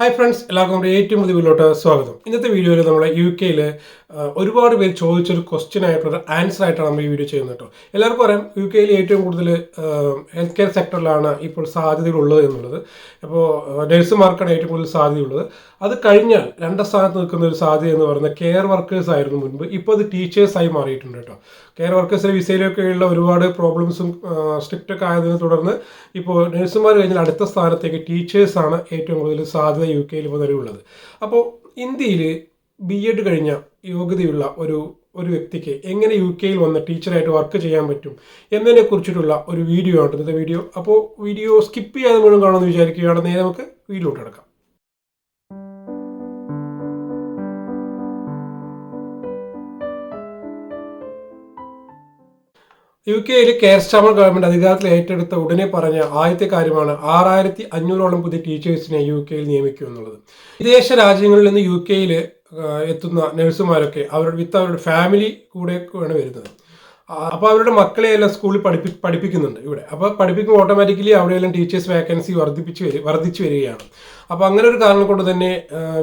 Hi friends എല്ലാവർക്കും നമ്മുടെ ഏറ്റവും പുതിയ വീഡിയോട്ട് സ്വാഗതം. ഇന്നത്തെ വീഡിയോയിൽ നമ്മൾ യു കെയിൽ ഒരുപാട് പേര് ചോദിച്ചൊരു ക്വസ്റ്റ്യൻ ആയിട്ടുള്ള ആൻസർ ആയിട്ടാണ് നമ്മൾ ഈ വീഡിയോ ചെയ്യുന്നത് കേട്ടോ. എല്ലാവർക്കും അറിയാം യു കെയിൽ ഏറ്റവും കൂടുതൽ ഹെൽത്ത് കെയർ സെക്ടറിലാണ് ഇപ്പോൾ സാധ്യതകളുള്ളത് എന്നുള്ളത്. അപ്പോൾ നഴ്സുമാർക്കാണ് ഏറ്റവും കൂടുതൽ സാധ്യതയുള്ളത്. അത് കഴിഞ്ഞാൽ രണ്ടാം സ്ഥാനത്ത് നിൽക്കുന്ന ഒരു സാധ്യത എന്ന് പറയുന്നത് കെയർ വർക്കേഴ്സ് ആയിരുന്നു മുൻപ്. ഇപ്പോൾ അത് ടീച്ചേഴ്സായി മാറിയിട്ടുണ്ട് കേട്ടോ. കെയർ വർക്കേഴ്സിലെ വിസയിലൊക്കെ ഉള്ള ഒരുപാട് പ്രോബ്ലംസും സ്ട്രിക്റ്റ് ഒക്കെ ആയതിനെ തുടർന്ന് ഇപ്പോൾ നഴ്സുമാർ കഴിഞ്ഞാൽ അടുത്ത സ്ഥാനത്തേക്ക് ടീച്ചേഴ്സാണ് ഏറ്റവും കൂടുതൽ സാധ്യത യു കെയിൽ ഇപ്പോൾ നിലവിലുള്ളത്. അപ്പോൾ ഇന്ത്യയിൽ ബി എഡ് കഴിഞ്ഞ യോഗ്യതയുള്ള ഒരു ഒരു വ്യക്തിക്ക് എങ്ങനെ യു കെയിൽ വന്ന് ടീച്ചറായിട്ട് വർക്ക് ചെയ്യാൻ പറ്റും എന്നതിനെ കുറിച്ചിട്ടുള്ള ഒരു വീഡിയോ ആണ് ഇന്നത്തെ വീഡിയോ അപ്പോൾ വീഡിയോ സ്കിപ്പ് ചെയ്യാതെ മുഴുവൻ കാണുമെന്ന് വിചാരിക്കുകയാണെന്ന് നമുക്ക് വീഡിയോട്ട് കിടക്കാം. യു കെയിൽ കെയർ സ്റ്റാമർ ഗവൺമെന്റ് അധികാരത്തിൽ ഏറ്റെടുത്ത ഉടനെ പറഞ്ഞ ആദ്യത്തെ കാര്യമാണ് ആറായിരത്തി അഞ്ഞൂറോളം പുതിയ ടീച്ചേഴ്സിനെ യു കെയിൽ നിയമിക്കുക എന്നുള്ളത്. വിദേശ രാജ്യങ്ങളിൽ നിന്ന് യു കെയിൽ എത്തുന്ന നഴ്സുമാരൊക്കെ അവരുടെ വിത്ത് അവരുടെ ഫാമിലി കൂടെ ആണ് വരുന്നത്. അപ്പോൾ അവരുടെ മക്കളെ എല്ലാം സ്കൂളിൽ പഠിപ്പി പഠിപ്പിക്കുന്നുണ്ട് ഇവിടെ. അപ്പോൾ പഠിപ്പിക്കുമ്പോൾ ഓട്ടോമാറ്റിക്കലി അവിടെയെല്ലാം ടീച്ചേഴ്സ് വേക്കൻസി വർദ്ധിപ്പിച്ച് വരും വർദ്ധിച്ചു വരികയാണ്. അപ്പോൾ അങ്ങനെ ഒരു കാരണം കൊണ്ട് തന്നെ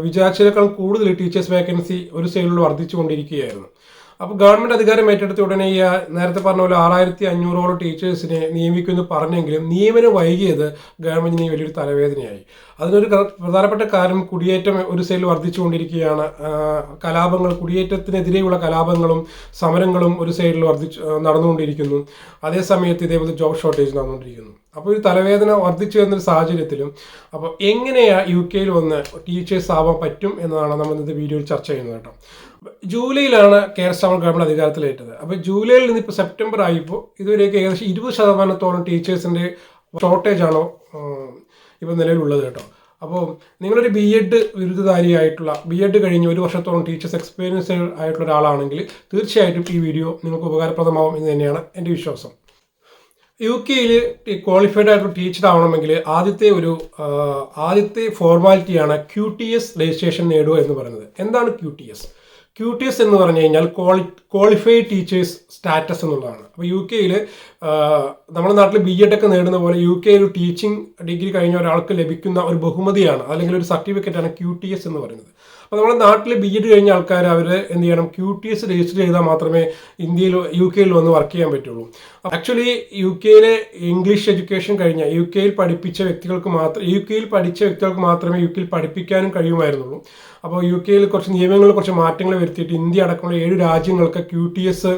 വിചാരിച്ചതിനേക്കാൾ കൂടുതൽ ടീച്ചേഴ്സ് വേക്കൻസി ഒരു സൈഡിൽ വർദ്ധിച്ചു കൊണ്ടിരിക്കുകയായിരുന്നു അപ്പോൾ ഗവൺമെന്റ് അധികാരം ഏറ്റെടുത്ത ഉടനെ ഈ നേരത്തെ പറഞ്ഞ പോലെ ആറായിരത്തി അഞ്ഞൂറോളം ടീച്ചേഴ്സിനെ നിയമിക്കുമെന്ന് പറഞ്ഞെങ്കിലും നിയമനം വൈകിയത് ഗവൺമെന്റിന് വലിയൊരു തലവേദനയായി. അതിനൊരു പ്രധാനപ്പെട്ട കാരണം കുടിയേറ്റം ഒരു സൈഡിൽ വർദ്ധിച്ചുകൊണ്ടിരിക്കുകയാണ്. കലാപങ്ങൾ കുടിയേറ്റത്തിനെതിരെയുള്ള കലാപങ്ങളും സമരങ്ങളും ഒരു സൈഡിൽ വർദ്ധിച്ചു നടന്നുകൊണ്ടിരിക്കുന്നു. അതേസമയത്ത് ഇതേപോലെ ജോബ് ഷോർട്ടേജ് നടന്നുകൊണ്ടിരിക്കുന്നു. അപ്പോൾ ഒരു തലവേദന വർദ്ധിച്ചു വരുന്നൊരു സാഹചര്യത്തിലും അപ്പോൾ എങ്ങനെയാ യു കെയിൽ വന്ന് ടീച്ചേഴ്സ് ആവാൻ പറ്റും എന്നതാണ് നമ്മൾ ഇന്നത്തെ വീഡിയോയിൽ ചർച്ച ചെയ്യുന്നത് കേട്ടോ. ജൂലൈയിലാണ് കേരള സംസ്ഥാന ഗവൺമെന്റ് അധികാരത്തിലേറ്റത്. അപ്പോൾ ജൂലൈയിൽ നിന്ന് ഇപ്പോൾ സെപ്റ്റംബർ ആയപ്പോൾ ഇതുവരെയൊക്കെ ഏകദേശം ഇരുപത് ശതമാനത്തോളം ടീച്ചേഴ്സിന്റെ ഷോർട്ടേജ് ആണോ ഇപ്പോൾ നിലവിലുള്ളത് കേട്ടോ. അപ്പോൾ നിങ്ങളൊരു ബി എഡ് ബിരുദധാരിയായിട്ടുള്ള ബി എഡ് കഴിഞ്ഞ് ഒരു വർഷത്തോളം ടീച്ചേഴ്സ് എക്സ്പീരിയൻസ് ആയിട്ടുള്ള ഒരാളാണെങ്കിൽ തീർച്ചയായിട്ടും ഈ വീഡിയോ നിങ്ങൾക്ക് ഉപകാരപ്രദമാവും എന്ന് തന്നെയാണ് എന്റെ വിശ്വാസം. യു കെയിൽ ക്വാളിഫൈഡ് ആയിട്ടുള്ള ടീച്ചർ ആവണമെങ്കിൽ ആദ്യത്തെ ഒരു ആദ്യത്തെ ഫോർമാലിറ്റിയാണ് ക്യു ടി എസ് രജിസ്ട്രേഷൻ നേടുക എന്ന് പറയുന്നത്. എന്താണ് Q T S Q T S എന്ന് പറഞ്ഞു കഴിഞ്ഞാൽ ക്വാളി ക്വാളിഫൈഡ് ടീച്ചേഴ്സ് സ്റ്റാറ്റസ് എന്നുള്ളതാണ്. അപ്പോൾ യു കെയിൽ നമ്മുടെ നാട്ടിൽ ബി എഡ് ഒക്കെ നേടുന്ന പോലെ യു കെയിൽ ഒരു ടീച്ചിങ് ഡിഗ്രി കഴിഞ്ഞ ഒരാൾക്ക് ലഭിക്കുന്ന ഒരു ബഹുമതിയാണ് അല്ലെങ്കിൽ ഒരു സർട്ടിഫിക്കറ്റാണ് ക്യു ടി എസ് എന്ന് പറയുന്നത്. അപ്പോൾ നമ്മുടെ നാട്ടിൽ ബി എഡ് കഴിഞ്ഞ ആൾക്കാർ അവർ എന്ത് ചെയ്യണം? ക്യു ടി എസ് രജിസ്റ്റർ ചെയ്താൽ മാത്രമേ ഇന്ത്യയിൽ യു കെയിൽ വന്ന് വർക്ക് ചെയ്യാൻ പറ്റുള്ളൂ. ആക്ച്വലി യു കെയിലെ ഇംഗ്ലീഷ് എഡ്യൂക്കേഷൻ കഴിഞ്ഞ യു കെയിൽ പഠിപ്പിച്ച വ്യക്തികൾക്ക് മാത്രം യു കെയിൽ പഠിച്ച വ്യക്തികൾക്ക് മാത്രമേ യു കെയിൽ പഠിപ്പിക്കാനും കഴിയുമായിരുന്നുള്ളൂ അപ്പോൾ യു കെയിൽ കുറച്ച് നിയമങ്ങളിൽ കുറച്ച് മാറ്റങ്ങൾ വരുത്തിയിട്ട് ഇന്ത്യ അടക്കമുള്ള ഏഴ് രാജ്യങ്ങൾക്ക് ക്യു ടി എസ്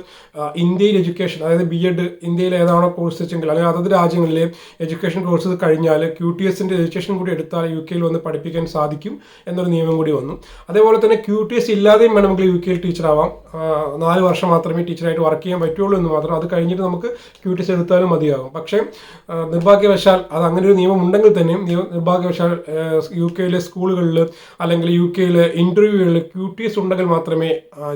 ഇന്ത്യയിൽ എഡ്യൂക്കേഷൻ അതായത് ബി എഡ് ഇന്ത്യയിൽ ഏതാണോ കോഴ്സ് വെച്ചെങ്കിൽ അല്ലെങ്കിൽ അതത് രാജ്യങ്ങളിലെ എഡ്യൂക്കേഷൻ കോഴ്സ് കഴിഞ്ഞാൽ ക്യു ടി എസിന്റെ രജിസ്ട്രേഷൻ കൂടി എടുത്താൽ യു കെയിൽ വന്ന് പഠിപ്പിക്കാൻ സാധിക്കും എന്നൊരു നിയമം കൂടി വന്നു. അതേപോലെ തന്നെ ക്യു ടി എസ് ഇല്ലാതെയും വേണമെങ്കിൽ യു കെയിൽ ടീച്ചറാവാം നാല് വർഷം മാത്രമേ ടീച്ചറായിട്ട് വർക്ക് ചെയ്യാൻ പറ്റുള്ളൂ എന്ന് മാത്രം. അത് കഴിഞ്ഞിട്ട് നമുക്ക് ക്യു ടി എടുത്താലും മതിയാകും. പക്ഷേ നിർഭാഗ്യവശാൽ അത് അങ്ങനെ ഒരു നിയമം ഉണ്ടെങ്കിൽ തന്നെയും നിർഭാഗ്യവശാൽ യു കെയിലെ സ്കൂളുകളിൽ അല്ലെങ്കിൽ യു കെയിലെ ഇന്റർവ്യൂകളിൽ ക്യൂട്ടീസ് ഉണ്ടെങ്കിൽ മാത്രമേ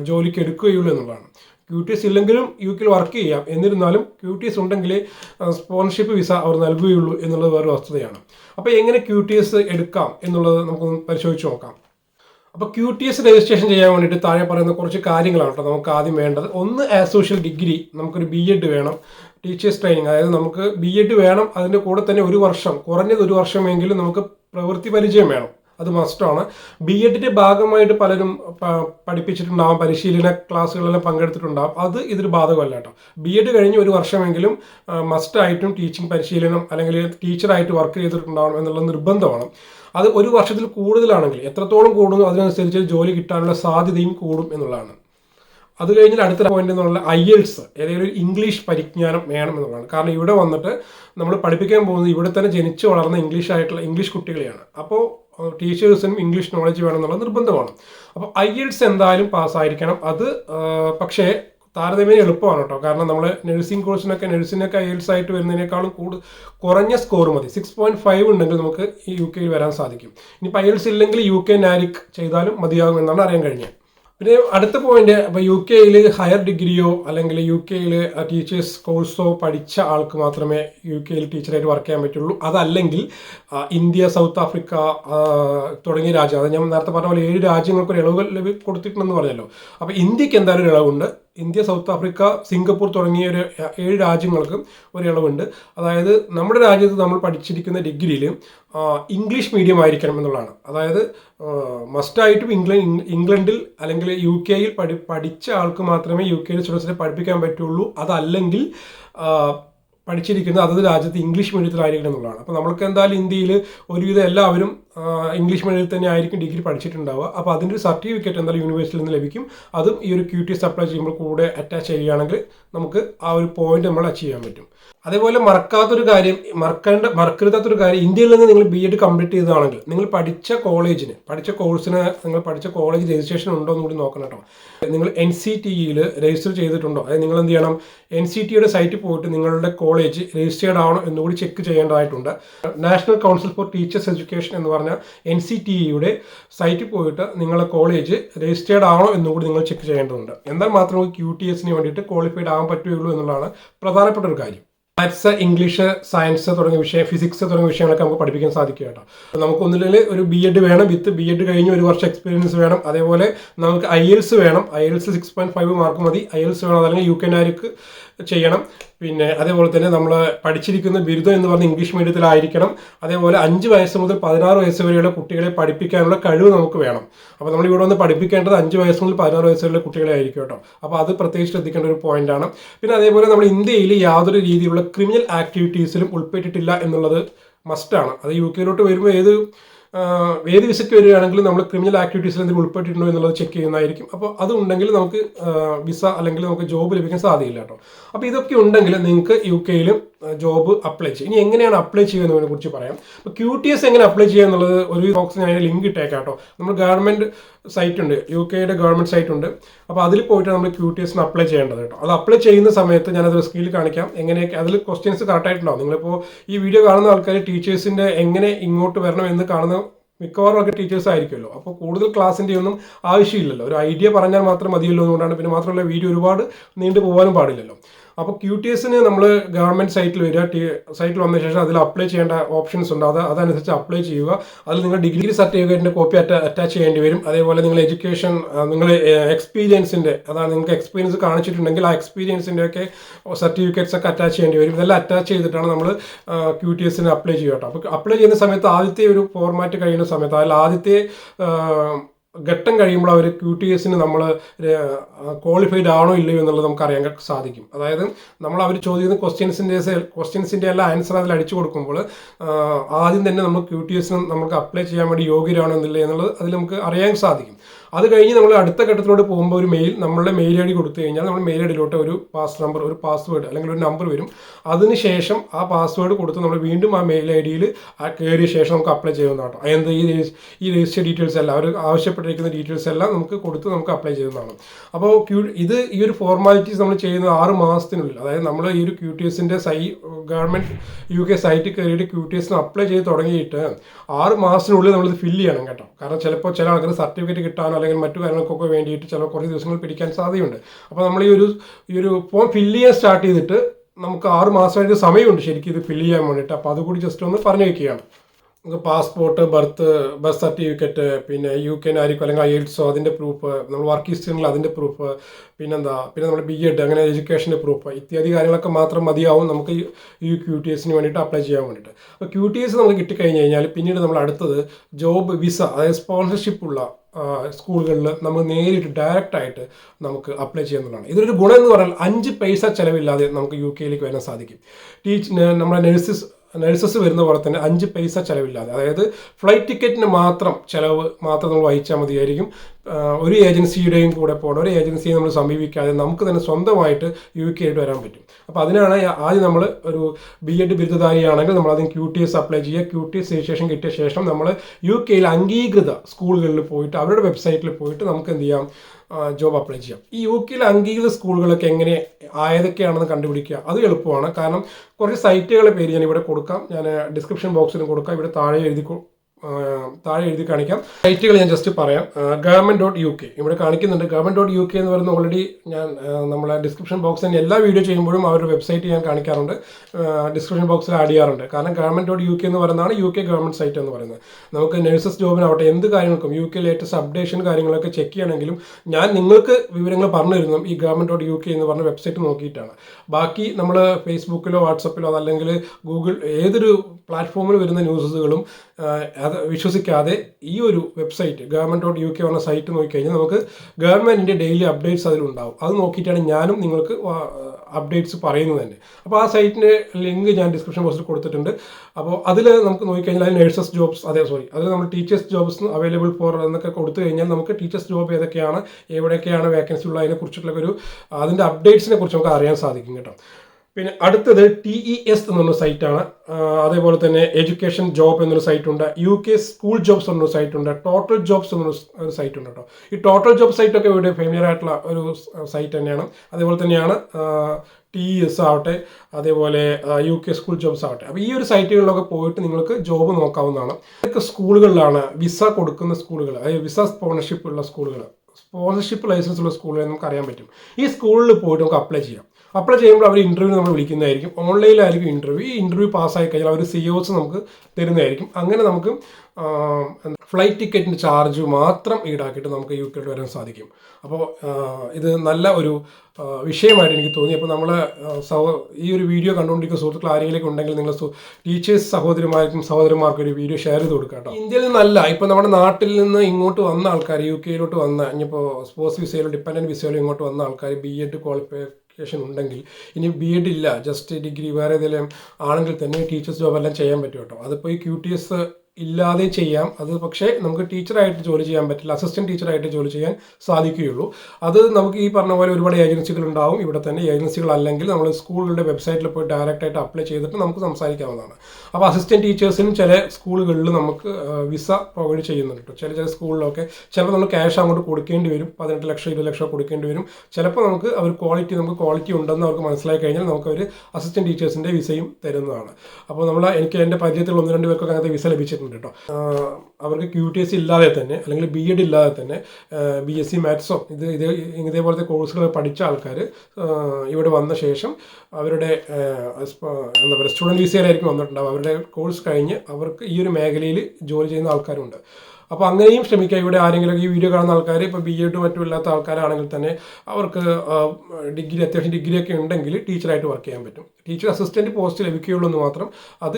ജോലിക്ക് എടുക്കുകയുള്ളൂ എന്നുള്ളതാണ്. ക്യൂട്ടീസ് ഇല്ലെങ്കിലും യു കെയിൽ വർക്ക് ചെയ്യാം. എന്നിരുന്നാലും ക്യു ടി എസ് ഉണ്ടെങ്കിൽ സ്പോൺഷിപ്പ് വിസ അവർ നൽകുകയുള്ളൂ എന്നുള്ളത് വേറെ വസ്തുതയാണ്. അപ്പോൾ എങ്ങനെ ക്യു ടി എസ് എടുക്കാം എന്നുള്ളത് നമുക്കൊന്ന് പരിശോധിച്ച് നോക്കാം. അപ്പോൾ ക്യു ടി എസ് രജിസ്ട്രേഷൻ ചെയ്യാൻ വേണ്ടിയിട്ട് താഴെ പറയുന്ന കുറച്ച് കാര്യങ്ങളാണ് കേട്ടോ നമുക്ക് ആദ്യം വേണ്ടത്. ഒന്ന് ആസോഷ്യൽ ഡിഗ്രി നമുക്കൊരു ബി എഡ് വേണം. ടീച്ചേഴ്സ് ട്രെയിനിങ് അതായത് നമുക്ക് ബി എഡ് വേണം അതിന്റെ കൂടെ തന്നെ ഒരു വർഷം കുറഞ്ഞത് ഒരു വർഷമെങ്കിലും നമുക്ക് പ്രവൃത്തി പരിചയം വേണം. അത് മസ്റ്റാണ് ബി എഡിന്റെ ഭാഗമായിട്ട് പലരും പഠിപ്പിച്ചിട്ടുണ്ടാവും പരിശീലന ക്ലാസ്സുകളെല്ലാം പങ്കെടുത്തിട്ടുണ്ടാവും. അത് ഇതൊരു ബാധകമല്ല കേട്ടോ. ബി എഡ് കഴിഞ്ഞ് ഒരു വർഷമെങ്കിലും മസ്റ്റായിട്ടും ടീച്ചിങ് പരിശീലനം അല്ലെങ്കിൽ ടീച്ചറായിട്ട് വർക്ക് ചെയ്തിട്ടുണ്ടാവണം എന്നുള്ള നിർബന്ധമാണ്. അത് ഒരു വർഷത്തിൽ കൂടുതലാണെങ്കിൽ എത്രത്തോളം കൂടുന്നു അതിനനുസരിച്ച് ജോലി കിട്ടാനുള്ള സാധ്യതയും കൂടും എന്നുള്ളതാണ്. അത് കഴിഞ്ഞാൽ അടുത്ത പോയിന്റ് എന്നുള്ള ഐ എൽസ് ഏതെങ്കിലും ഒരു ഇംഗ്ലീഷ് പരിജ്ഞാനം വേണം എന്നുള്ളതാണ്. കാരണം ഇവിടെ വന്നിട്ട് നമ്മൾ പഠിപ്പിക്കാൻ പോകുന്നത് ഇവിടെ തന്നെ ജനിച്ചു വളർന്ന ഇംഗ്ലീഷ് ആയിട്ടുള്ള ഇംഗ്ലീഷ് കുട്ടികളെയാണ്. അപ്പോൾ ടീച്ചേഴ്സിനും ഇംഗ്ലീഷ് നോളജ് വേണം എന്നുള്ളത് നിർബന്ധമാണ്. അപ്പോൾ ഐ എൽസ് എന്തായാലും പാസ്സായിരിക്കണം അത് പക്ഷേ താരതമ്യേന എളുപ്പമാണ് കേട്ടോ. കാരണം നമ്മൾ നഴ്സിംഗ് കോഴ്സിനൊക്കെ നഴ്സിനൊക്കെ ഐ ആയിട്ട് വരുന്നതിനേക്കാളും കൂടുതൽ കുറഞ്ഞ സ്കോർ മതി. സിക്സ് പോയിന്റ് ഫൈവ് ഉണ്ടെങ്കിൽ നമുക്ക് ഈ യു കെയിൽ വരാൻ സാധിക്കും. ഇനി ഐൽസ് ഇല്ലെങ്കിൽ യു കെ നാരിക് ചെയ്താലും മതിയാകും എന്നാണ് അറിയാൻ കഴിഞ്ഞത് പിന്നെ അടുത്ത പോയിന്റ് ഇപ്പോൾ യു കെയിൽ ഹയർ ഡിഗ്രിയോ അല്ലെങ്കിൽ യു കെയിൽ ടീച്ചേഴ്സ് കോഴ്സോ പഠിച്ച ആൾക്ക് മാത്രമേ യു കെയിൽ ടീച്ചറായിട്ട് വർക്ക് ചെയ്യാൻ പറ്റുള്ളൂ. അതല്ലെങ്കിൽ ഇന്ത്യ സൗത്ത് ആഫ്രിക്ക തുടങ്ങിയ രാജ്യം അത് ഞാൻ നേരത്തെ പറഞ്ഞ പോലെ ഏഴ് രാജ്യങ്ങൾക്ക് ഒരു ഇളവ് കൊടുത്തിട്ടുണ്ടെന്ന് പറഞ്ഞല്ലോ. അപ്പോൾ ഇന്ത്യയ്ക്ക് എന്തായാലും ഒരു ഇളവുണ്ട്. ഇന്ത്യ സൗത്ത് ആഫ്രിക്ക സിംഗപ്പൂർ തുടങ്ങിയ ഒരു ഏഴ് രാജ്യങ്ങൾക്ക് ഒരു ഇളവുണ്ട്. അതായത് നമ്മുടെ രാജ്യത്ത് നമ്മൾ പഠിച്ചിരിക്കുന്ന ഡിഗ്രിയിൽ ഇംഗ്ലീഷ് മീഡിയം ആയിരിക്കണം എന്നുള്ളതാണ്. അതായത് മസ്റ്റായിട്ടും ഇംഗ്ലണ്ട് ഇംഗ്ലണ്ടിൽ അല്ലെങ്കിൽ യു കെയിൽ പഠി പഠിച്ച ആൾക്ക് മാത്രമേ യു കെയിൽ സ്റ്റുഡൻസിനെ പഠിപ്പിക്കാൻ പറ്റുള്ളൂ. അതല്ലെങ്കിൽ പഠിച്ചിരിക്കുന്ന അതത് രാജ്യത്ത് ഇംഗ്ലീഷ് മീഡിയത്തിലായിരിക്കണം എന്നുള്ളതാണ്. അപ്പോൾ നമ്മൾക്ക് എന്തായാലും ഇന്ത്യയിൽ ഒരുവിധം എല്ലാവരും ഇംഗ്ലീഷ് മീഡിയത്തിൽ തന്നെ ആയിരിക്കും ഡിഗ്രി പഠിച്ചിട്ടുണ്ടാവുക. അപ്പോൾ അതിന്റെ ഒരു സർട്ടിഫിക്കറ്റ് എന്തായാലും യൂണിവേഴ്സിറ്റിയിൽ നിന്ന് ലഭിക്കും. അതും ഈ ഒരു ക്യൂ ടി അപ്ലൈ ചെയ്യുമ്പോൾ കൂടെ അറ്റാച്ച് ചെയ്യുകയാണെങ്കിൽ നമുക്ക് ആ ഒരു പോയിന്റ് നമ്മൾ അച്ചീവ് ചെയ്യാൻ പറ്റും. അതേപോലെ മറക്കാത്തൊരു കാര്യം മറക്കേണ്ട മറക്കരുതാത്തൊരു കാര്യം ഇന്ത്യയിൽ നിന്ന് നിങ്ങൾ ബി എഡ് കംപ്ലീറ്റ് ചെയ്തതാണെങ്കിൽ നിങ്ങൾ പഠിച്ച കോളേജിന് പഠിച്ച കോഴ്സിന് നിങ്ങൾ പഠിച്ച കോളേജ് രജിസ്ട്രേഷൻ ഉണ്ടോ എന്ന് കൂടി നോക്കണം കേട്ടോ. നിങ്ങൾ എൻ സി ടിയിൽ രജിസ്റ്റർ ചെയ്തിട്ടുണ്ടോ? അതായത് നിങ്ങൾ എന്ത് ചെയ്യണം? എൻ സി ടിയുടെ സൈറ്റിൽ പോയിട്ട് നിങ്ങളുടെ കോളേജ് രജിസ്റ്റേർഡ് ആണോ എന്നുകൂടി ചെക്ക് ചെയ്യേണ്ടതായിട്ടുണ്ട്. National council for teachers education എന്ന് പറഞ്ഞ എൻ സി ടി ഇയുടെ സൈറ്റിൽ പോയിട്ട് നിങ്ങളെ കോളേജ് രജിസ്റ്റേർഡ് ആണോ എന്നുകൂടി നിങ്ങൾ ചെക്ക് ചെയ്യേണ്ടതുണ്ട്. എന്നാൽ മാത്രമേ ക്യൂ ടി എസിന് വേണ്ടിയിട്ട് ക്വാളിഫൈഡ് ആകാൻ പറ്റുകയുള്ളൂ എന്നുള്ളതാണ് പ്രധാനപ്പെട്ട ഒരു കാര്യം. മാത്സ് ഇംഗ്ലീഷ് സയൻസ് തുടങ്ങിയ വിഷയം ഫിസിക്സ് തുടങ്ങിയ വിഷയങ്ങളൊക്കെ നമുക്ക് പഠിപ്പിക്കാൻ സാധിക്കും കേട്ടോ. നമുക്ക് ഒന്നില്ലെങ്കിൽ ഒരു ബി എഡ് വേണം വിത്ത് ബി എഡ് കഴിഞ്ഞ് ഒരു വർഷം എക്സ്പീരിയൻസ് വേണം. അതേപോലെ നമുക്ക് ഐ എൽസ് വേണം. IELTS six point five mark മതി. ഐ എൽസ് വേണം അതല്ലെങ്കിൽ യു കെ നാരിക്ക് ചെയ്യണം. പിന്നെ അതേപോലെ തന്നെ നമ്മൾ പഠിച്ചിരിക്കുന്ന ബിരുദം എന്ന് പറഞ്ഞ ഇംഗ്ലീഷ് മീഡിയത്തിലായിരിക്കണം. അതേപോലെ അഞ്ച് വയസ്സ് മുതൽ പതിനാറ് വയസ്സ് വരെയുള്ള കുട്ടികളെ പഠിപ്പിക്കാനുള്ള കഴിവ് നമുക്ക് വേണം. അപ്പോൾ നമ്മൾ ഇവിടെ വന്ന് പഠിപ്പിക്കേണ്ടത് അഞ്ച് വയസ്സ് മുതൽ പതിനാറ് വയസ്സ് വരെയുള്ള കുട്ടികളെ ആയിരിക്കും കേട്ടോ. അപ്പോൾ അത് പ്രത്യേകിച്ച് ശ്രദ്ധിക്കേണ്ട ഒരു പോയിന്റാണ് പിന്നെ അതേപോലെ നമ്മൾ ഇന്ത്യയിൽ യാതൊരു രീതിയിലുള്ള ക്രിമിനൽ ആക്ടിവിറ്റീസിലും ഉൾപ്പെട്ടിട്ടില്ല എന്നുള്ളത് മസ്റ്റാണ് അത് യു കെയിലോട്ട് വരുമ്പോൾ ഏത് ഏത് വിസയ്ക്ക് വരികയാണെങ്കിൽ നമ്മൾ ക്രിമിനൽ ആക്ടിവിറ്റീസിൽ എന്തെങ്കിലും ഉൾപ്പെട്ടിട്ടുണ്ടോ എന്നുള്ളത് ചെക്ക് ചെയ്യുന്നതായിരിക്കും. അപ്പോൾ അതുണ്ടെങ്കിൽ നമുക്ക് വിസ അല്ലെങ്കിൽ നമുക്ക് ജോബ് ലഭിക്കാൻ സാധ്യതയില്ല കേട്ടോ. അപ്പോൾ ഇതൊക്കെ ഉണ്ടെങ്കിൽ നിങ്ങൾക്ക് യു കെയിലും ജോബ് അപ്ലൈ ചെയ്യും ഇനി എങ്ങനെയാണ് അപ്ലൈ ചെയ്യുന്നതിനെ കുറിച്ച് പറയാം. അപ്പോൾ ക്യൂ ടി എസ് എങ്ങനെ അപ്ലൈ ചെയ്യുക എന്നുള്ളത് ഒരു ബോക്സ് ഞാൻ ലിങ്ക് ഇട്ടേക്കാം കേട്ടോ നമ്മൾ ഗവൺമെന്റ് സൈറ്റ് ഉണ്ട് യു കെയുടെ ഗവൺമെന്റ് സൈറ്റ് ഉണ്ട്. അപ്പോൾ അതിൽ പോയിട്ട് നമ്മൾ ക്യൂ ടി എസിന് അപ്ലൈ ചെയ്യേണ്ടത് കേട്ടോ. അത് അപ്ലൈ ചെയ്യുന്ന സമയത്ത് ഞാനത് സ്കീൽ കാണിക്കാം. എങ്ങനെയൊക്കെ അതിൽ ക്വസ്റ്റ്യൻസ് കറക്റ്റായിട്ടുണ്ടാവും നിങ്ങളിപ്പോൾ ഈ വീഡിയോ കാണുന്ന ആൾക്കാർ ടീച്ചേഴ്സിന്റെ എങ്ങനെ ഇങ്ങോട്ട് വരണം എന്ന് കാണുന്ന മിക്കവാറും ഒക്കെ ടീച്ചേഴ്സ് ആയിരിക്കുമല്ലോ. അപ്പോൾ കൂടുതൽ ക്ലാസ്സിന്റെ ഒന്നും ആവശ്യമില്ലല്ലോ. ഒരു ഐഡിയ പറഞ്ഞാൽ മാത്രം മതിയല്ലോ എന്നുകൊണ്ടാണ് പിന്നെ മാത്രമല്ല വീഡിയോ ഒരുപാട് നീണ്ടു പോകാനും പാടില്ലല്ലോ. അപ്പോൾ ക്യു ടി എസിന് നമ്മൾ ഗവൺമെന്റ് സൈറ്റിൽ വരിക സൈറ്റിൽ വന്ന ശേഷം അതിൽ അപ്ലൈ ചെയ്യേണ്ട ഓപ്ഷൻസ് ഉണ്ട്. അത് അതനുസരിച്ച് അപ്ലൈ ചെയ്യുക. അതിൽ നിങ്ങൾ ഡിഗ്രി സർട്ടിഫിക്കറ്റിന്റെ കോപ്പി അറ്റാച്ച് ചെയ്യേണ്ടി വരും. അതേപോലെ നിങ്ങൾ എഡ്യൂക്കേഷൻ നിങ്ങൾ എക്സ്പീരിയൻസിന്റെ അതാണ് നിങ്ങൾക്ക് എക്സ്പീരിയൻസ് കാണിച്ചിട്ടുണ്ടെങ്കിൽ ആ എക്സ്പീരിയൻസിന്റെ ഒക്കെ സർട്ടിഫിക്കറ്റ്സ് ഒക്കെ അറ്റാച്ച് ചെയ്യേണ്ടി വരും. ഇതെല്ലാം അറ്റാച്ച് ചെയ്തിട്ടാണ് നമ്മൾ ക്യു ടി എസിന് അപ്ലൈ ചെയ്യുക കേട്ടോ. അപ്പോൾ അപ്ലൈ ചെയ്യുന്ന സമയത്ത് ആദ്യത്തെ ഒരു ഫോർമാറ്റ് കഴിയുന്ന സമയത്ത് അതിൽ ആദ്യത്തെ ഘട്ടം കഴിയുമ്പോൾ അവർ ക്യു ടി എസിന് നമ്മൾ ക്വാളിഫൈഡ് ആണോ ഇല്ലയോ എന്നുള്ളത് നമുക്ക് അറിയാൻ സാധിക്കും. അതായത് നമ്മൾ അവർ ചോദിക്കുന്ന ക്വസ്റ്റ്യൻസിന്റെ ക്വസ്റ്റ്യൻസിന്റെ എല്ലാം ആൻസർ അതിൽ അടിച്ചു കൊടുക്കുമ്പോൾ ആദ്യം തന്നെ നമ്മൾ ക്യു ടി എസിന് നമുക്ക് അപ്ലൈ ചെയ്യാൻ വേണ്ടി യോഗ്യരാണോ എന്നില്ല എന്നുള്ളത് അതിൽ നമുക്ക് അറിയാൻ സാധിക്കും. അത് കഴിഞ്ഞ് നമ്മൾ അടുത്ത ഘട്ടത്തിലോട്ട് പോകുമ്പോൾ ഒരു മെയിൽ നമ്മളുടെ മെയിൽ ഐ ഡി കൊടുത്തു കഴിഞ്ഞാൽ നമ്മൾ മെയിൽ ഐ ഡിയിലോട്ട് ഒരു പാസ് നമ്പർ ഒരു പാസ്വേഡ് അല്ലെങ്കിൽ ഒരു നമ്പർ വരും. അതിന് ശേഷം ആ പാസ്വേഡ് കൊടുത്ത് നമ്മൾ വീണ്ടും ആ മെയിൽ ഐ ഡിയിൽ കയറിയ ശേഷം നമുക്ക് അപ്ലൈ ചെയ്യുന്നതാണ് കേട്ടോ. അതെന്ത്? ഈ ഈ രജിസ്റ്റർ ഡീറ്റെയിൽസ് എല്ലാം അവർ ആവശ്യപ്പെട്ടിരിക്കുന്ന ഡീറ്റെയിൽസ് എല്ലാം നമുക്ക് കൊടുത്ത് നമുക്ക് അപ്ലൈ ചെയ്യുന്നതാണ് അപ്പോൾ ക്യൂ ഇത് ഈ ഒരു ഫോർമാലിറ്റീസ് നമ്മൾ ചെയ്യുന്ന ആറ് മാസത്തിനുള്ളിൽ അതായത് നമ്മൾ ഈ ഒരു ക്യൂ ടി എസിന്റെ സൈ ഗവൺമെന്റ് യു കെ സൈറ്റിൽ കയറിയിട്ട് ക്യൂ ടി എസിന് അപ്ലൈ ചെയ്ത് തുടങ്ങിയിട്ട് ആറ് മാസത്തിനുള്ളിൽ നമ്മളിത് ഫില്ല് ചെയ്യണം കേട്ടോ. കാരണം ചിലപ്പോൾ ചില ആൾക്കാർ സർട്ടിഫിക്കറ്റ് കിട്ടാനോ അല്ലെങ്കിൽ മറ്റു കാര്യങ്ങൾക്കൊക്കെ വേണ്ടിയിട്ട് ചില കുറേ ദിവസങ്ങൾ പിടിക്കാൻ സാധ്യതയുണ്ട്. അപ്പോൾ നമ്മൾ ഈ ഒരു ഈ ഒരു ഫോം ഫില്ല് ചെയ്യാൻ സ്റ്റാർട്ട് ചെയ്തിട്ട് നമുക്ക് ആറ് മാസമായിട്ട് സമയമുണ്ട് ശരിക്കും ഇത് ഫില്ല് ചെയ്യാൻ വേണ്ടിയിട്ട്. അപ്പോൾ അതുകൂടി ജസ്റ്റ് ഒന്ന് പറഞ്ഞു വയ്ക്കുകയാണ്. നമുക്ക് പാസ്പോർട്ട് ബർത്ത് ബർത്ത് സർട്ടിഫിക്കറ്റ് പിന്നെ യു കെ ആയിരിക്കും അല്ലെങ്കിൽ ഐ എൽസോ അതിന്റെ പ്രൂഫ് നമ്മൾ വർക്ക് ഹിസ്റ്ററിയിൽ അതിന്റെ പ്രൂഫ് പിന്നെന്താ പിന്നെ നമ്മുടെ ബി എഡ് അങ്ങനെ എഡ്യൂക്കേഷന്റെ പ്രൂഫ് ഇത്യാദി കാര്യങ്ങളൊക്കെ മാത്രം മതിയാവും നമുക്ക് ഈ ക്യൂ ടി എസിന് വേണ്ടിയിട്ട് അപ്ലൈ ചെയ്യാൻ വേണ്ടിയിട്ട്. അപ്പോൾ ക്യൂ ടി എസ് നമുക്ക് കിട്ടിക്കഴിഞ്ഞ് കഴിഞ്ഞാൽ പിന്നീട് നമ്മൾ അടുത്തത് ജോബ് വിസ അതായത് സ്പോൺസർഷിപ്പ് ഉള്ള സ്കൂളുകളിൽ നമ്മൾ നേരിട്ട് ഡയറക്റ്റായിട്ട് നമുക്ക് അപ്ലൈ ചെയ്യുന്നതാണ്. ഇതിനൊരു ഗുണം എന്ന് പറഞ്ഞാൽ അഞ്ച് പൈസ ചിലവില്ലാതെ നമുക്ക് യു കെയിലേക്ക് വരാൻ സാധിക്കും. ടീച്ച് നമ്മുടെ നഴ്സസ് നഴ്സസ് വരുന്ന പോലെ തന്നെ അഞ്ച് പൈസ ചിലവില്ലാതെ. അതായത് ഫ്ലൈറ്റ് ടിക്കറ്റിന് മാത്രം ചിലവ് മാത്രം നമ്മൾ വഹിച്ചാൽ മതിയായിരിക്കും. ഒരു ഏജൻസിയുടെയും കൂടെ പോകണം. ഒരു ഏജൻസിയെ നമ്മൾ സമീപിക്കാതെ നമുക്ക് തന്നെ സ്വന്തമായിട്ട് യു കെ ആയിട്ട് വരാൻ പറ്റും. അപ്പോൾ അതിനാണ് ആദ്യം നമ്മൾ ഒരു ബി എഡ് ബിരുദധാരിയാണെങ്കിൽ നമ്മൾ ആദ്യം ക്യൂ ടി എസ് അപ്ലൈ ചെയ്യുക. ക്യൂ ടി എസ് രജിസ്ട്രേഷൻ കിട്ടിയ ശേഷം നമ്മൾ യു കെയിൽ അംഗീകൃത സ്കൂളുകളിൽ പോയിട്ട് അവരുടെ വെബ്സൈറ്റിൽ പോയിട്ട് നമുക്ക് എന്ത് ചെയ്യാം? ജോബ് അപ്ലൈ ചെയ്യാം. ഈ യു കെയിൽ അംഗീകൃത സ്കൂളുകളൊക്കെ എങ്ങനെ ആയതൊക്കെയാണെന്ന് കണ്ടുപിടിക്കുക അത് എളുപ്പമാണ്. കാരണം കുറച്ച് സൈറ്റുകളുടെ പേര് ഞാൻ ഇവിടെ കൊടുക്കാം. ഞാൻ ഡിസ്ക്രിപ്ഷൻ ബോക്സിലും കൊടുക്കാം. ഇവിടെ താഴെ എഴുതി താഴെ എഴുതി കാണിക്കാം. സൈറ്റുകൾ ഞാൻ ജസ്റ്റ് പറയാം. ഗവൺമെന്റ് ഡോട്ട് യു കെ ഇവിടെ കാണിക്കുന്നുണ്ട് ഗവൺമെന്റ് ഡോട്ട് യു കെ എന്ന് പറയുന്ന ഓൾറെഡി ഞാൻ നമ്മളെ ഡിസ്ക്രിപ്ഷൻ ബോക്സിൽ എല്ലാ വീഡിയോ ചെയ്യുമ്പോഴും അവരുടെ വെബ്സൈറ്റ് ഞാൻ കാണിക്കാറുണ്ട്. ഡിസ്ക്രിപ്ഷൻ ബോക്സിൽ ആഡ് ചെയ്യാറുണ്ട്. കാരണം ഗവൺമെന്റ് ഡോട്ട് യു കെ എന്ന് പറയുന്നതാണ് യു കെ ഗവൺമെന്റ് സൈറ്റ് എന്ന് പറയുന്നത്. നമുക്ക് നഴ്സസ് ജോബിനാവട്ടെ എന്ത് കാര്യങ്ങൾക്കും യു കെ ലേറ്റസ്റ്റ് അപ്ഡേഷൻ കാര്യങ്ങളൊക്കെ ചെക്ക് ചെയ്യണമെങ്കിലും ഞാൻ നിങ്ങൾക്ക് വിവരങ്ങൾ പറഞ്ഞു തരുന്നു ഈ ഗവൺമെന്റ് ഡോട്ട് യു കെ എന്ന് പറഞ്ഞ വെബ്സൈറ്റ് നോക്കിയിട്ടാണ്. ബാക്കി നമ്മൾ ഫേസ്ബുക്കിലോ വാട്സപ്പിലോ അതല്ലെങ്കിൽ ഗൂഗിൾ ഏതൊരു പ്ലാറ്റ്ഫോമിൽ വരുന്ന ന്യൂസുകളും അത് വിശ്വസിക്കാതെ ഈ ഒരു website government dot U K പറഞ്ഞ സൈറ്റ് നോക്കിക്കഴിഞ്ഞാൽ നമുക്ക് ഗവൺമെന്റിന്റെ ഡെയിലി അപ്ഡേറ്റ്സ് അതിലുണ്ടാവും. അത് നോക്കിയിട്ടാണ് ഞാനും നിങ്ങൾക്ക് അപ്ഡേറ്റ്സ് പറയുന്നത് തന്നെ. അപ്പോൾ ആ സൈറ്റിന്റെ ലിങ്ക് ഞാൻ ഡിസ്ക്രിപ്ഷൻ ബോക്സിൽ കൊടുത്തിട്ടുണ്ട്. അപ്പോൾ അതിൽ നമുക്ക് നോക്കിക്കഴിഞ്ഞാൽ അതിൽ നഴ്സസ് ജോബ്സ് അതെ സോറി അതിൽ നമ്മൾ ടീച്ചേഴ്സ് ജോബ്സ് അവൈലബിൾ ഫോർ എന്നൊക്കെ കൊടുത്തു കഴിഞ്ഞാൽ നമുക്ക് ടീച്ചേഴ്സ് ജോബ് ഏതൊക്കെയാണ് എവിടെയൊക്കെയാണ് വേക്കൻസി ഉള്ളത് അതിനെക്കുറിച്ചിട്ടുള്ള ഒരു അതിന്റെ അപ്ഡേറ്റ്സിനെ കുറിച്ച് നമുക്ക് അറിയാൻ സാധിക്കും കേട്ടോ. പിന്നെ അടുത്തത് ടി ഇ എസ് എന്നൊരു സൈറ്റാണ് അതേപോലെ തന്നെ എഡ്യൂക്കേഷൻ ജോബ് എന്നൊരു സൈറ്റുണ്ട് യു കെ സ്കൂൾ ജോബ്സ് എന്നൊരു സൈറ്റുണ്ട് ടോട്ടൽ ജോബ്സ് എന്നൊരു സൈറ്റുണ്ട് ഒരു സൈറ്റ് ഉണ്ട് കേട്ടോ. ഈ ടോട്ടൽ ജോബ് സൈറ്റൊക്കെ ഇവിടെ ഫെമിലിയർ ആയിട്ടുള്ള ഒരു സൈറ്റ് തന്നെയാണ്. അതേപോലെ തന്നെയാണ് ടി എസ് ആവട്ടെ അതേപോലെ യു കെ സ്കൂൾ ജോബ്സ് ആവട്ടെ. അപ്പോൾ ഈ ഒരു സൈറ്റുകളിലൊക്കെ പോയിട്ട് നിങ്ങൾക്ക് ജോബ് നോക്കാവുന്നതാണ്. ഇതൊക്കെ സ്കൂളുകളിലാണ്. വിസ കൊടുക്കുന്ന സ്കൂളുകൾ അതായത് വിസ സ്പോൺസർഷിപ്പ് ഉള്ള സ്കൂളുകൾ സ്പോൺസർഷിപ്പ് ലൈസൻസ് ഉള്ള സ്കൂളുകൾ നമുക്ക് അറിയാൻ പറ്റും. ഈ സ്കൂളിൽ പോയിട്ട് നമുക്ക് അപ്ലൈ ചെയ്യാം. അപ്ലൈ ചെയ്യുമ്പോൾ അവർ ഇന്റർവ്യൂ നമ്മൾ വിളിക്കുന്നതായിരിക്കും. ഓൺലൈനിലായിരിക്കും ഇന്റർവ്യൂ ഈ ഇന്റർവ്യൂ പാസ്സായി കഴിഞ്ഞാൽ അവർ സിഒസ് നമുക്ക് തരുന്നതായിരിക്കും. അങ്ങനെ നമുക്ക് ഫ്ലൈറ്റ് ടിക്കറ്റിന്റെ ചാർജ് മാത്രം ഈടാക്കിയിട്ട് നമുക്ക് യു കെയിൽ വരാൻ സാധിക്കും. അപ്പോൾ ഇത് നല്ല ഒരു വിഷയമായിട്ട് എനിക്ക് തോന്നി. അപ്പോൾ നമ്മൾ സഹോ ഈ ഒരു വീഡിയോ കണ്ടുകൊണ്ടിരിക്കുന്ന സുഹൃത്തുക്കൾ ആരെങ്കിലും ഉണ്ടെങ്കിൽ നിങ്ങൾ ടീച്ചേഴ്സ് സഹോദരിമാർക്കും സഹോദരന്മാർക്കും ഒരു വീഡിയോ ഷെയർ ചെയ്ത് കൊടുക്കുക കേട്ടോ. ഇന്ത്യയിൽ നിന്നല്ല ഇപ്പോൾ നമ്മുടെ നാട്ടിൽ നിന്ന് ഇങ്ങോട്ട് വന്ന ആൾക്കാർ യു കെയിലോട്ട് വന്ന ഇനിയിപ്പോൾ സ്പോർട്സ് വിസയിലോ ഡിപ്പെൻഡന്റ് വിസയിലോ ഇങ്ങോട്ട് വന്ന ആൾക്കാർ ബി എഡ് ക്വാളിഫിക്കേഷൻ ഉണ്ടെങ്കിൽ ഇനി ബി എഡ് ഇല്ല. ജസ്റ്റ് ഡിഗ്രി വേറെ ഏതെങ്കിലും ആണെങ്കിൽ തന്നെ ടീച്ചേഴ്സ് ജോബ് എല്ലാം ചെയ്യാൻ പറ്റും കേട്ടോ. അതിപ്പോൾ ഈ ക്യൂ ടി എസ് ഇല്ലാതെ ചെയ്യാം. അത് പക്ഷേ നമുക്ക് ടീച്ചറായിട്ട് ജോലി ചെയ്യാൻ പറ്റില്ല. അസിസ്റ്റന്റ് ടീച്ചറായിട്ട് ജോലി ചെയ്യാൻ സാധിക്കുകയുള്ളൂ. അത് നമുക്ക് ഈ പറഞ്ഞ പോലെ ഒരുപാട് ഏജൻസികൾ ഉണ്ടാവും. ഇവിടെ തന്നെ ഏജൻസികൾ അല്ലെങ്കിൽ നമ്മൾ സ്കൂളുകളുടെ വെബ്സൈറ്റിൽ പോയി ഡയറക്റ്റായിട്ട് അപ്ലൈ ചെയ്തിട്ട് നമുക്ക് സംസാരിക്കാവുന്നതാണ്. അപ്പോൾ അസിസ്റ്റന്റ് ടീച്ചേഴ്സിനും ചില സ്കൂളുകളിൽ നമുക്ക് വിസ പ്രൊവൈഡ് ചെയ്യുന്നുണ്ട് ചില ചില സ്കൂളിലൊക്കെ ചിലപ്പോൾ നമ്മൾ ക്യാഷ് അങ്ങോട്ട് കൊടുക്കേണ്ടി വരും. പതിനെട്ട് ലക്ഷം ഇരുപത് ലക്ഷം കൊടുക്കേണ്ടി വരും. ചിലപ്പോൾ നമുക്ക് അവർ ക്വാളിറ്റി നമുക്ക് ക്വാളിറ്റി ഉണ്ടെന്ന് അവർക്ക് മനസ്സിലായി കഴിഞ്ഞാൽ നമുക്ക് അവർ അസിസ്റ്റന്റ് ടീച്ചേഴ്സിന്റെ വിസയും തരുന്നതാണ്. അപ്പോൾ നമ്മൾ എനിക്ക് എന്റെ പരിചയത്തിൽ ഒന്ന് രണ്ട് പേർക്കൊക്കെ അങ്ങനത്തെ വിസ ലഭിച്ചിട്ടുണ്ട്. കേട്ടോ. അവർക്ക് ക്യൂ ടി എസ് ഇല്ലാതെ തന്നെ അല്ലെങ്കിൽ ബി എഡ് ഇല്ലാതെ തന്നെ ബി എസ് സി മാത്സോ ഇത് ഇത് ഇതേപോലത്തെ കോഴ്സുകൾ പഠിച്ച ആൾക്കാർ ഇവിടെ വന്ന ശേഷം അവരുടെ എന്താ പറയുക സ്റ്റുഡന്റ് വിസയിലായിരിക്കും വന്നിട്ടുണ്ടാവും അവരുടെ കോഴ്സ് കഴിഞ്ഞ് അവർക്ക് ഈ ഒരു മേഖലയിൽ ജോലി ചെയ്യുന്ന ആൾക്കാരുണ്ട്. അപ്പോൾ അങ്ങനെയും ശ്രമിക്കുക. ഇവിടെ ആരെങ്കിലും ഈ വീഡിയോ കാണുന്ന ആൾക്കാർ ഇപ്പോൾ ബി എഡ് മറ്റും ഇല്ലാത്ത ആൾക്കാരാണെങ്കിൽ തന്നെ അവർക്ക് ഡിഗ്രി അത്യാവശ്യം ഡിഗ്രി ഒക്കെ ഉണ്ടെങ്കിൽ ടീച്ചറായിട്ട് വർക്ക് ചെയ്യാൻ പറ്റും. ടീച്ചർ അസിസ്റ്റന്റ് പോസ്റ്റ് ലഭിക്കുകയുള്ളൂ എന്ന് മാത്രം. അത്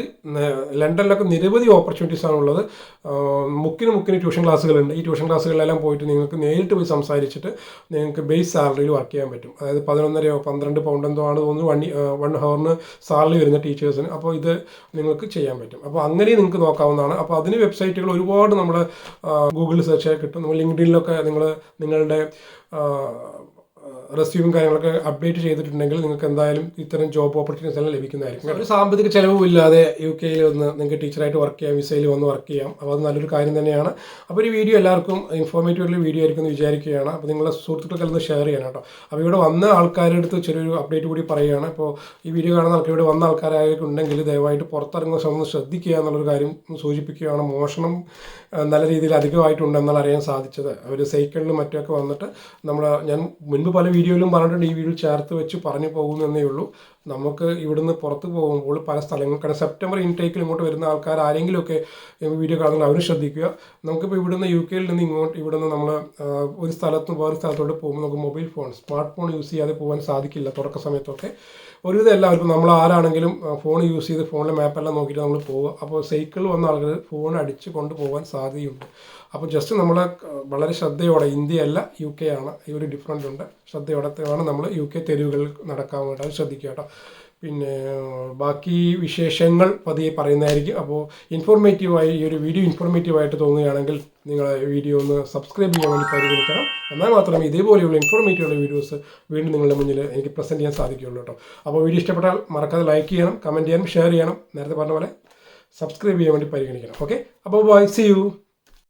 ലണ്ടനിലൊക്കെ നിരവധി ഓപ്പർച്യൂണിറ്റീസ് ആണുള്ളത് മുക്കിന് മുക്കിന് ട്യൂഷൻ ക്ലാസ്സുകളുണ്ട് ഈ ട്യൂഷൻ ക്ലാസ്സുകളിലെല്ലാം പോയിട്ട് നിങ്ങൾക്ക് നേരിട്ട് പോയി സംസാരിച്ചിട്ട് നിങ്ങൾക്ക് ബേസ് സാലറിയിൽ വർക്ക് ചെയ്യാൻ പറ്റും. അതായത് പതിനൊന്നരയോ പന്ത്രണ്ട് പൗണ്ട് എന്തോ ആണ് തോന്നുന്നു വൺ വൺ ഹവറിന് സാലറി വരുന്ന ടീച്ചേഴ്സിന് അപ്പോൾ ഇത് നിങ്ങൾക്ക് ചെയ്യാൻ പറ്റും. അപ്പോൾ അങ്ങനെ നിങ്ങൾക്ക് നോക്കാവുന്നതാണ്. അപ്പോൾ അതിന് വെബ്സൈറ്റുകൾ ഒരുപാട് നമ്മൾ ഗൂഗിളിൽ സെർച്ച് ചെയ്താൽ കിട്ടും. നമ്മൾ ലിങ്ക്ഡിനിലൊക്കെ നിങ്ങൾ നിങ്ങളുടെ റെസ്യൂമും കാര്യങ്ങളൊക്കെ അപ്ഡേറ്റ് ചെയ്തിട്ടുണ്ടെങ്കിൽ നിങ്ങൾക്ക് എന്തായാലും ഇത്തരം ജോബ് ഓപ്പർച്യൂണിറ്റീസ് എല്ലാം ലഭിക്കുന്നതായിരിക്കും. ഒരു സാമ്പത്തിക ചെലവുമില്ലാതെ യു കെയിൽ വന്ന് നിങ്ങൾക്ക് ടീച്ചറായിട്ട് വർക്ക് ചെയ്യാം വിസയിൽ വന്ന് വർക്ക് ചെയ്യാം. അപ്പോൾ അത് നല്ലൊരു കാര്യം തന്നെയാണ്. അപ്പോൾ ഈ വീഡിയോ എല്ലാവർക്കും ഇൻഫോർമേറ്റീവ് വീഡിയോ ആയിരിക്കും എന്ന് വിചാരിക്കുകയാണ്. അപ്പോൾ നിങ്ങളുടെ സുഹൃത്തുക്കൾക്ക് ഒന്ന് ഷെയർ ചെയ്യണം കേട്ടോ. അപ്പോൾ ഇവിടെ വന്ന ആൾക്കാരുടെ അടുത്ത് ചെറിയൊരു അപ്ഡേറ്റ് കൂടി പറയുകയാണ്. അപ്പോൾ ഈ വീഡിയോ കാണുന്ന ആൾക്കാർ ഇവിടെ വന്ന ആൾക്കാരായിട്ടുണ്ടെങ്കിൽ ദയവായിട്ട് പുറത്തിറങ്ങുന്ന സമയം ശ്രദ്ധിക്കുക എന്നുള്ളൊരു കാര്യം സൂചിപ്പിക്കുകയാണ്. മോഷണം നല്ല രീതിയിൽ അധികമായിട്ടുണ്ടെന്നാണ് അറിയാൻ സാധിച്ചത്. അവർ സൈക്കിളിലും മറ്റൊക്കെ വന്നിട്ട് നമ്മൾ ഞാൻ മുൻപ് പല വീഡിയോയിലും പറഞ്ഞിട്ടുണ്ട് ഈ വീഡിയോ ചേർത്ത് വെച്ച് പറഞ്ഞു പോകുന്നു എന്നേ ഉള്ളൂ. നമുക്ക് ഇവിടുന്ന് പുറത്ത് പോകുമ്പോൾ പല സ്ഥലങ്ങൾ കാരണം സെപ്റ്റംബർ ഇൻടേക്കിൽ ഇങ്ങോട്ട് വരുന്ന ആൾക്കാർ ആരെങ്കിലുമൊക്കെ വീഡിയോ കാണുന്ന അവരും ശ്രദ്ധിക്കുക. നമുക്കിപ്പോൾ ഇവിടുന്ന് യു കെയിൽ നിന്ന് ഇങ്ങോട്ട് ഇവിടുന്ന് നമ്മൾ ഒരു സ്ഥലത്ത് വേറെ സ്ഥലത്തോട്ട് പോകുമ്പോൾ നമുക്ക് mobile phone smart phone use ചെയ്യാതെ പോകാൻ സാധിക്കില്ല തുടക്ക സമയത്തൊക്കെ. ഒരുവിധം എല്ലാവർക്കും നമ്മൾ ആരാണെങ്കിലും ഫോൺ യൂസ് ചെയ്ത് ഫോണിലെ മാപ്പെല്ലാം നോക്കിയിട്ട് നമ്മൾ പോവുക. അപ്പോൾ സൈക്കിൾ വന്ന ആളുകൾ ഫോൺ അടിച്ച് കൊണ്ടുപോകാൻ സാധ്യതയുണ്ട്. അപ്പോൾ ജസ്റ്റ് നമ്മൾ വളരെ ശ്രദ്ധയോടെ ഇന്ത്യയല്ല യു കെ ആണ് ഈ ഒരു ഡിഫറന്റ് ഉണ്ട്. ശ്രദ്ധയോടെ വേണം നമ്മൾ യു കെ തെരുവുകളിൽ നടക്കാൻ വേണ്ടി ശ്രദ്ധിക്കുക കേട്ടോ. പിന്നെ ബാക്കി വിശേഷങ്ങൾ പതിയെ പറയുന്നതായിരിക്കും. അപ്പോൾ ഇൻഫോർമേറ്റീവായി ഈ ഒരു വീഡിയോ ഇൻഫോർമേറ്റീവായിട്ട് തോന്നുകയാണെങ്കിൽ നിങ്ങൾ വീഡിയോ ഒന്ന് സബ്സ്ക്രൈബ് ചെയ്യാൻ വേണ്ടി പരിഗണിക്കണം. എന്നാൽ മാത്രമേ ഇതേപോലെയുള്ള ഇൻഫോർമേറ്റീവുള്ള വീഡിയോസ് വീണ്ടും നിങ്ങളുടെ മുന്നിൽ എനിക്ക് പ്രസന്റ് ചെയ്യാൻ സാധിക്കുകയുള്ളൂ കേട്ടോ. അപ്പോൾ വീഡിയോ ഇഷ്ടപ്പെട്ടാൽ മറക്കാതെ ലൈക്ക് ചെയ്യണം കമന്റ് ചെയ്യാനും ഷെയർ ചെയ്യണം. നേരത്തെ പറഞ്ഞ പോലെ സബ്സ്ക്രൈബ് ചെയ്യാൻ വേണ്ടി പരിഗണിക്കണം. ഓക്കെ അപ്പോൾ ബൈ സി യു